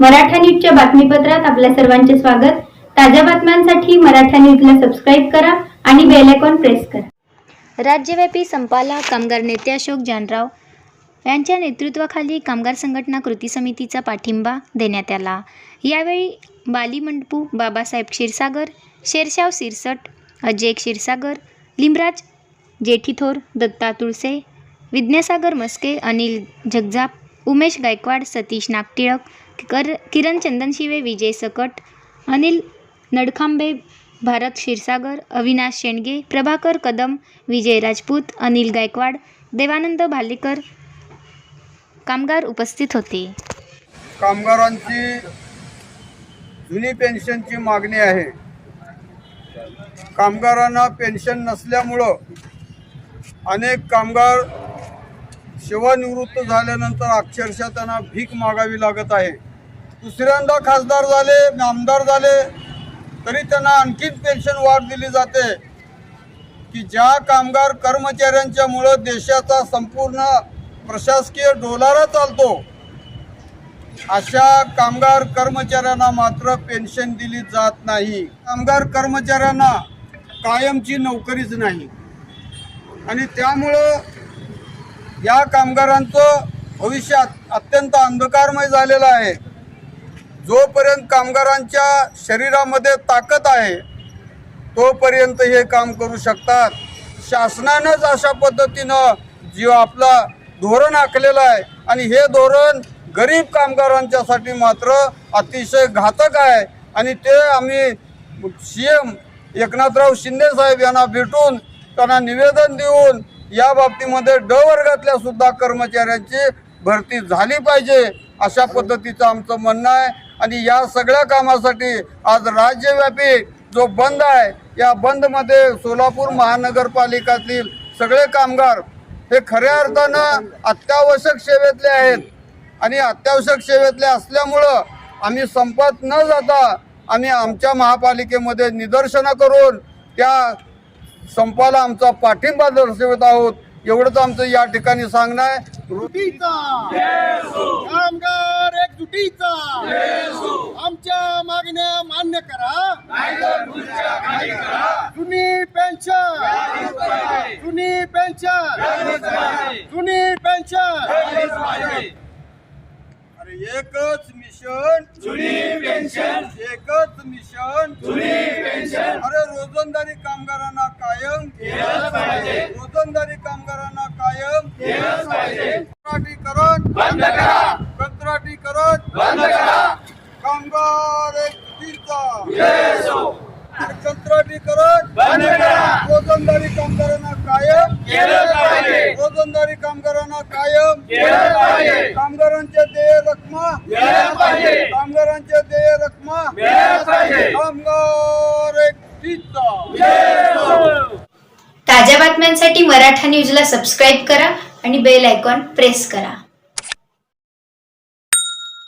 मराठा न्यूजच्या बातमीपत्रात आपल्या सर्वांचे स्वागत. ताज्या बातम्यांसाठी मराठा न्यूजला सबस्क्राईब करा आणि बेल आयकॉन प्रेस करा. राज्यव्यापी संपाला कामगार नेते अशोक जानराव यांच्या नेतृत्वाखाली कामगार संघटना कृती समितीचा पाठिंबा देण्यात आला. यावेळी बाली मंडपू बाबासाहेब क्षीरसागर शेरशाव सिरसट अजय क्षीरसागर लिमराज जेठीथोर दत्ता तुळसे विद्यासागर मस्के अनिल जगजाप उमेश गायकवाड सतीश नागटिळक कर किरण चंदनशिवे विजय सकट अनिल नडखांबे भारत क्षीरसागर अविनाश शेंडगे प्रभाकर कदम विजय राजपूत अनिल गायकवाड देवानंद भालेकर कामगार उपस्थित होते. कामगारांची जुनी पेन्शनची मागणी आहे. कामगारांना पेन्शन नसल्यामुळं अनेक कामगार सेवानिवृत्त झाल्यानंतर अक्षरशः त्यांना भीक मागावी लागत आहे. दुसऱ्यांदा खासदार झाले आमदार झाले तरी त्यांना आणखीन पेन्शन वाढ दिली जाते. की ज्या कामगार कर्मचाऱ्यांच्यामुळं देशाचा संपूर्ण प्रशासकीय डोलारा चालतो अशा कामगार कर्मचाऱ्यांना मात्र पेन्शन दिली जात नाही. कामगार कर्मचाऱ्यांना कायमची नोकरीच नाही. आणि त्यामुळं या कामगारांचं भविष्यात अत्यंत अंधकारमय झालेलं आहे. जोपर्यंत कामगारांच्या शरीरामध्ये ताकद आहे तोपर्यंत हे काम करू शकतात. शासनानंच अशा पद्धतीनं जीव आपला धोरण आखलेलं आहे आणि हे धोरण गरीब कामगारांच्यासाठी मात्र अतिशय घातक आहे. आणि ते आम्ही सी एम एकनाथराव शिंदे साहेब यांना भेटून त्यांना निवेदन देऊन या बाबतीमध्ये ड वर्गातल्या सुद्धा कर्मचाऱ्यांची भरती झाली पाहिजे अशा पद्धतीचं आमचं म्हणणं आहे. आणि या सगळ्या कामासाठी आज राज्यव्यापी जो बंद आहे या बंदमध्ये सोलापूर महानगरपालिकातील सगळे कामगार हे खऱ्या अर्थानं अत्यावश्यक सेवेतले आहेत. आणि अत्यावश्यक सेवेतले असल्यामुळं आम्ही संपत न जाता आम्ही आमच्या महापालिकेमध्ये निदर्शनं करून त्या संपाला आमचा पाठिंबा दर्शवत आहोत. एवढंच आमचं या ठिकाणी सांगणं आहे. कामगार कामगार एकजुटीचा. आमच्या मागण्या मान्य करा. जुनी पेन्शन जुनी पेन्शन जुनी पेन्शन एकच मिशन. जुनी पेन्शन. एकच मिशन. जुनी पेन्शन. अरे रोजंदारी कामगारांना कायम. रोजंदारी कामगारांना कायम. कंत्राटीकरण. बंद करा. कंत्राटीकरण. बंद करा. कामगार एकजुटीचा कंत्राटीकरण बंद करा. रोजंदारी कामगारांना कायम रोजंदारी कामगारांना कायम कामगारांच्या देय रकमा कामगारांच्या देय रकमा कामगार एकटीचा. ताज्या बातम्यांसाठी मराठा न्यूजला सबस्क्राईब करा आणि बेल आयकॉन प्रेस करा.